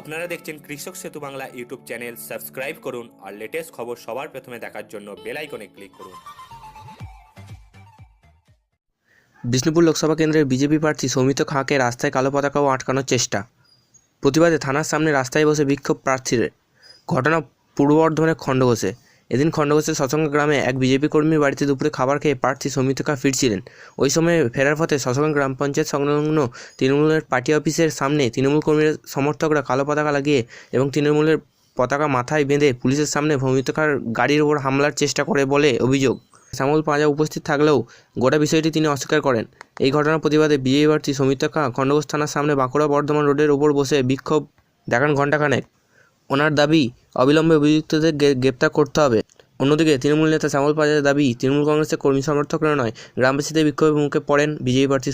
আপনারা দেখছেন কৃষক সেতু বাংলা ইউটিউব চ্যানেল, সাবস্ক্রাইব করুন আর লেটেস্ট খবর সবার প্রথমে দেখার জন্য বেল আইকনে ক্লিক করুন। বিষ্ণুপুর লোকসভা কেন্দ্রের বিজেপি প্রার্থী সৌমিত খাঁকে রাস্তায় কালো পতাকাও আটকানোর চেষ্টা। প্রতিবাদে থানার সামনে রাস্তায় বসে বিক্ষোভ প্রার্থীদের। ঘটনা পূর্ব বর্ধমানের খণ্ডঘোষে। এদিন খণ্ডঘোষের সসঙ্গ গ্রামে এক বিজেপি কর্মীর বাড়িতে দুপুরে খাবার খেয়ে প্রার্থী সৌমিত খা ফিরছিলেন। ওই সময় ফেরার পথে সসঙ্গ গ্রাম পঞ্চায়েত সংলগ্ন তৃণমূলের পার্টি অফিসের সামনে তৃণমূল কর্মীর সমর্থকরা কালো পতাকা লাগিয়ে এবং তৃণমূলের পতাকা মাথায় বেঁধে পুলিশের সামনে সৌমিত গাড়ির ওপর হামলার চেষ্টা করে বলে অভিযোগ। শ্যামল পাঁজা উপস্থিত থাকলেও গোটা বিষয়টি তিনি অস্বীকার করেন। এই ঘটনার প্রতিবাদে বিজেপি প্রার্থী সৌমিত্র খাঁ খণ্ডঘোষ থানার সামনে বাঁকুড়া বর্ধমান রোডের ওপর বসে বিক্ষোভ দেখান ঘণ্টাখানেক। ওনার দাবি অবিলম্বে অভিযুক্তদের গ্রে- গ্রেপ্তার করতে হবে। অন্যদিকে, তৃণমূল নেতা শ্যামল পাজার দাবি, তৃণমূল কংগ্রেসের কর্মী সমর্থকরা নয়, গ্রামবাসীদের বিক্ষোভের মুখে পড়েন বিজেপি প্রার্থী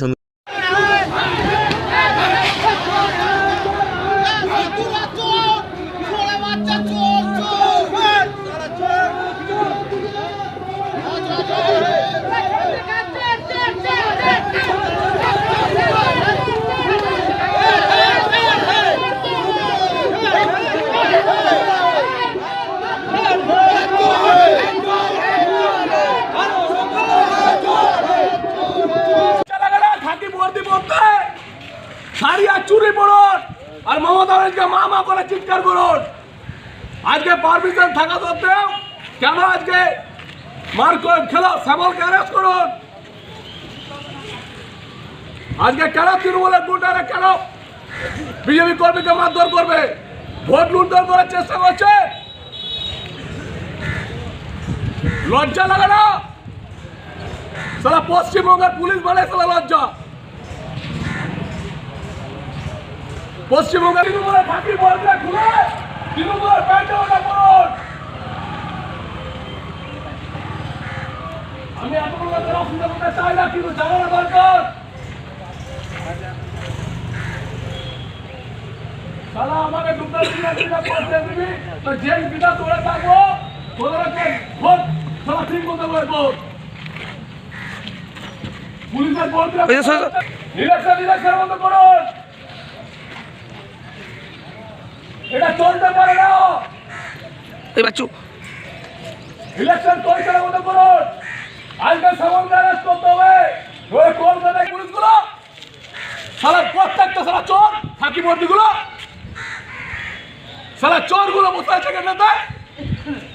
ব্যানার্জিকে মা মা করে চিৎকার করুন। আজকে পারমিশন থাকা সত্ত্বেও কেন আজকে মার করে শ্যামলকে অ্যারেস্ট করুন? আজকে কেন তৃণমূলের গুন্ডারা কেন বিজেপি কর্মীকে মারধর করবে? ভোট লুণ্ঠন করার চেষ্টা করছে? লজ্জা লাগে না? পশ্চিমবঙ্গের পুলিশ বলে সারা লজ্জা। পশ্চিমবঙ্গের তৃণমূলের ফাঁকি বলতে খুলে তৃণমূলের প্যান্টে ওটা করুন আমি লোকের অসুবিধা করতে চাই না কিন্তু জানানো দরকার। আমাকে দুটো দিনে দিনে করতে দিবি তো থাকব তোদেরকে ভোট সালা ঠিক মতো পুলিশের বলতে ইলেকশন ইলেকশন বন্ধ করুন। এটা চলতে পারে না। এই বাচ্চু। ইলেকশন পরিচালনা বন্ধ করুন। আজকে সামন্ত অ্যারেস্ট করতে হবে। নইলে কলকাতায় পুলিশগুলো। সালা প্রত্যেকটা সালা চোর ফাঁকি বর্দিগুলো সালা চোরগুলো বসে আছে কেন্দ্রতে।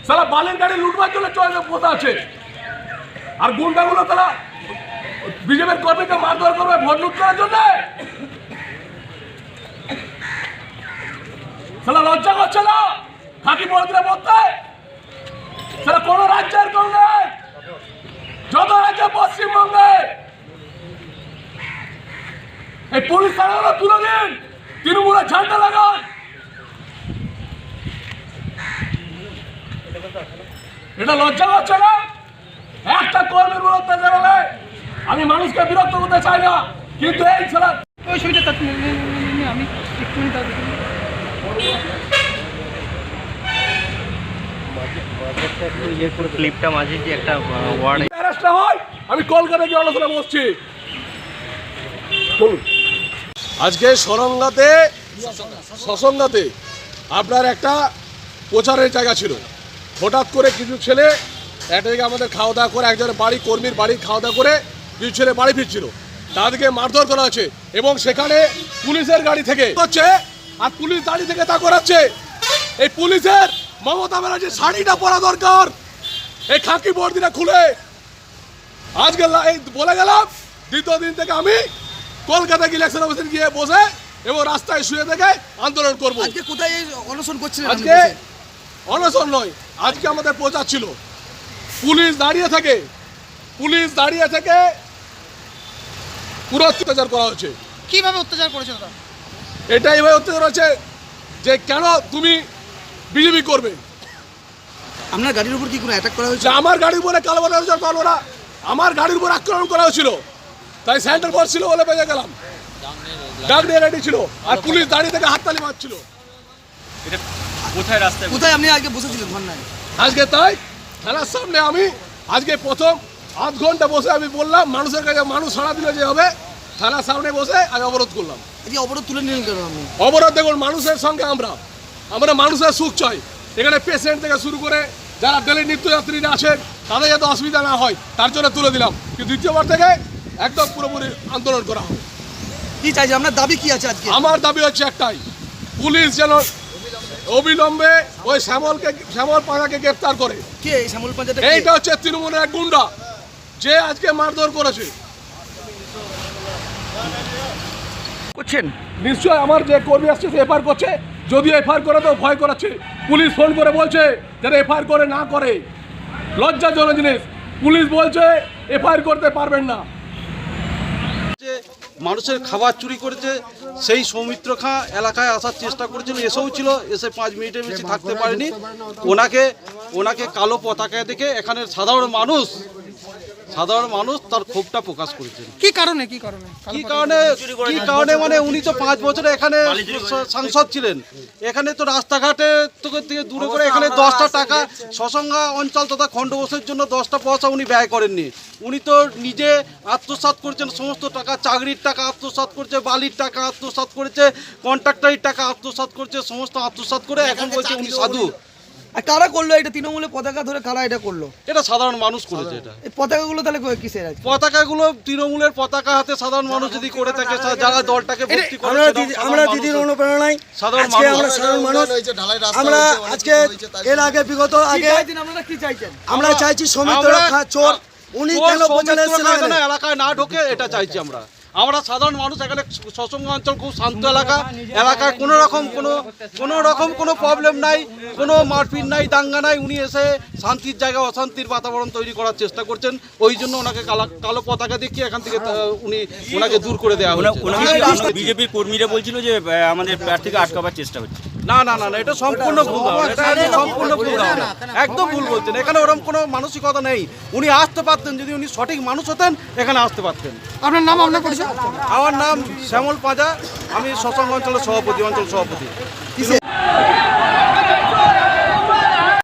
সালা বালির গাড়ি লুটবার জন্য চোর বসে আছে। আর গুন্ডাগুলো তারা বিজেপির কর্মীকে মারধর করবে ভোট লুট করার জন্য। সালা লজ্জা করছে না? ফাঁকি বর্দিরা বলতে? সেটা কোন রাজ্যের নেই। যত রাজ্য পশ্চিমবঙ্গে। এই পুলিশ থানাগুলো তুলে দিন। তৃণমূলের ঝান্ডা লাগান। এটা লজ্জা করছে না? একটা কর্মীর উপর হলে আমি মানুষকে বিরক্ত করতে চাই না। কিন্তু এই ছেলে আমি। ক্লিপটা মাঝে যে একটা ওয়ার্ড অ্যারেস্ট হয় আমি কলকাতা গিয়ে আলোচনা বসছি আজকে সরঙ্গাতে সসঙ্গাতে আপনার একটা প্রচারের জায়গা ছিল। হঠাৎ করে কিছু ছেলে একটা জায়গায় আমাদের খাওয়া দাওয়া করে একজনের বাড়ি কর্মীর বাড়ি খাওয়া দাওয়া করে কিছু ছেলে বাড়ি ফিরছিল। তাদেরকে মারধর করা হচ্ছে এবং সেখানে পুলিশের গাড়ি থেকে হচ্ছে আর পুলিশ দাঁড়িয়ে থেকে তা করাচ্ছে। এই পুলিশের মমতা ব্যানার্জির শাড়িটা পরা দরকার। এই খাকি বর্দিটা খুলে। আজকে এই বলে গেলাম দ্বিতীয় দিন থেকে আমি কলকাতা ইলেকশন অফিসে গিয়ে বসে এবং রাস্তায় শুয়ে থেকে আন্দোলন করব। আজকে কোথায় এই অনশন করছিলেন আজকে? অনশন নয় আজকে আমাদের প্রচার ছিল। পুলিশ দাঁড়িয়ে থাকে পুলিশ দাঁড়িয়ে থেকে পুরো অত্যাচার করা হচ্ছে। কীভাবে অত্যাচার করেছে এটা এইভাবে অত্যাচার হচ্ছে যে কেন তুমি বিজেপি করবে? আপনার গাড়ির উপর কি কোনো অ্যাটাক করা হয়েছে? আমার গাড়ির উপরে কালো বাজার পারব না। আমার গাড়ির উপর আক্রমণ করা হয়েছিল। তাই স্যান্ডেল ফোর্স ছিল বলে বেজে গেলাম। ডাক নিয়ে রেডি ছিল। আর পুলিশ দাঁড়িয়ে থেকে হাততালি মারছিল। কোথায় রাস্তায় কোথায় আপনি আগে বসেছিলেন ধর্নায়? আজকে তাই? থানার সামনে আমি আজকে প্রথম আধ ঘণ্টা বসে আমি বললাম মানুষের কাছে মানুষ সাড়া দিলে যে হবে। থানার সামনে বসে আমি অবরোধ করলাম। অবরোধ তুলে নিলেন কেন আপনি? অবরোধ দেখুন মানুষের সঙ্গে আমরা। আমরা মানুষের সুখ চাই। এখানে পেশেন্ট থেকে শুরু করে যারা ডেলি নিত্যযাত্রীরা আছেন তাদের যাতে অসুবিধা না হয় তার জন্য তুলে দিলাম। কিন্তু দ্বিতীয়বার থেকে একদম পুরোপুরি আন্দোলন করা হবে। কি চাইছেন আপনার দাবি কি আছে আজকে? আমার দাবি হচ্ছে একটাই পুলিশ যেন অবিলম্বে ওই শ্যামলকে শ্যামল পাড়াকে গ্রেপ্তার করে। কে এই শ্যামল পাঞ্জাটা এইটা হচ্ছে তৃণমূলের এক গুন্ডা। যে আজকে মারধর করেছে করছেন? নিশ্চয় আমার যে কর্মী আসছে সে এফআইআর করছে। যদি এফআইআর করে তো ভয় করাচ্ছে। পুলিশ ফোন করে বলছে যারা এফআইআর করে না করে। লজ্জাজনক জিনিস। পুলিশ বলছে এফআইআর করতে পারবেন না। মানুষের খাবার চুরি করেছে সেই সৌমিত্র খাঁ এলাকায় আসার চেষ্টা করেছিল এসেও ছিল এসে পাঁচ মিনিটের বেশি থাকতে পারেনি। ওনাকে ওনাকে কালো পতাকায় দেখে এখানের সাধারণ মানুষ সাধারণ মানুষ তার ক্ষোভটা প্রকাশ করেছেন। কি কারণে কি কারণে? কি কারণে কি কারণে? মানে উনি তো পাঁচ বছরে এখানে সাংসদ ছিলেন। এখানে তো রাস্তাঘাটে থেকে দূরে করে এখানে দশটা টাকা সসংজ্ঞা অঞ্চল তথা খণ্ডবসের জন্য দশটা পয়সা উনি ব্যয় করেননি। উনি তো নিজে আত্মসাৎ করেছেন সমস্ত টাকা চাকরির টাকা আত্মসাৎ করেছে বালির টাকা আত্মসাৎ করেছে কন্ট্রাক্টারির টাকা আত্মসাৎ করেছে সমস্ত আত্মসাৎ করে এখন বলছে উনি সাধু। আর কারা করল এটা? তৃণমূলের পতাকা ধরে কারা এটা করল? এটা সাধারণ মানুষ করেছে এটা। এই পতাকাগুলো তাহলে কিসের আছে পতাকাগুলো তৃণমূলের পতাকা হাতে সাধারণ মানুষ যদি করে থাকে যারা দলটাকে ভর্তি করে আমরা দিদির অনুপ্রেরণায় সাধারণ মানুষ। আমরা সাধারণ মানুষ। আমরা আজকে এর আগে বিগত আগে আপনারা কি চাইছেন? আমরা চাইছি সৌমিত্র আমরা- চোর। উনি কেন এলাকায় না ঢোকে এটা চাইছি আমরা। আমরা সাধারণ মানুষ এখানে সসঙ্গ অঞ্চল খুব শান্ত এলাকা। এলাকায় কোনো রকম কোনো কোনো রকম কোনো প্রবলেম নাই কোনো মারপিট নাই দাঙ্গা নাই। উনি এসে শান্তির জায়গায় অশান্তির বাতাবরণ তৈরি করার চেষ্টা করছেন। ওই জন্য ওনাকে কালা কালো পতাকা দেখিয়ে এখান থেকে উনি ওনাকে দূর করে দেওয়া হলো বিজেপির কর্মীরা বলছিল যে আমাদের প্রার্থীকে আটকাবার চেষ্টা হচ্ছে। না না না এটা সম্পূর্ণ ভুল ধারণা এটা সম্পূর্ণ ভুল ধারণা। একদম ভুল বলছেন। এখানে ওরকম কোনো মানসিকতা নেই। উনি আসতে পারতেন যদি উনি সঠিক মানুষ হতেন এখানে আসতে পারতেন। আপনার নাম আপনার পরিচয়? আমার নাম শ্যামল পাঁজা আমি শশাঙ্ক অঞ্চলের সভাপতি অঞ্চল সভাপতি।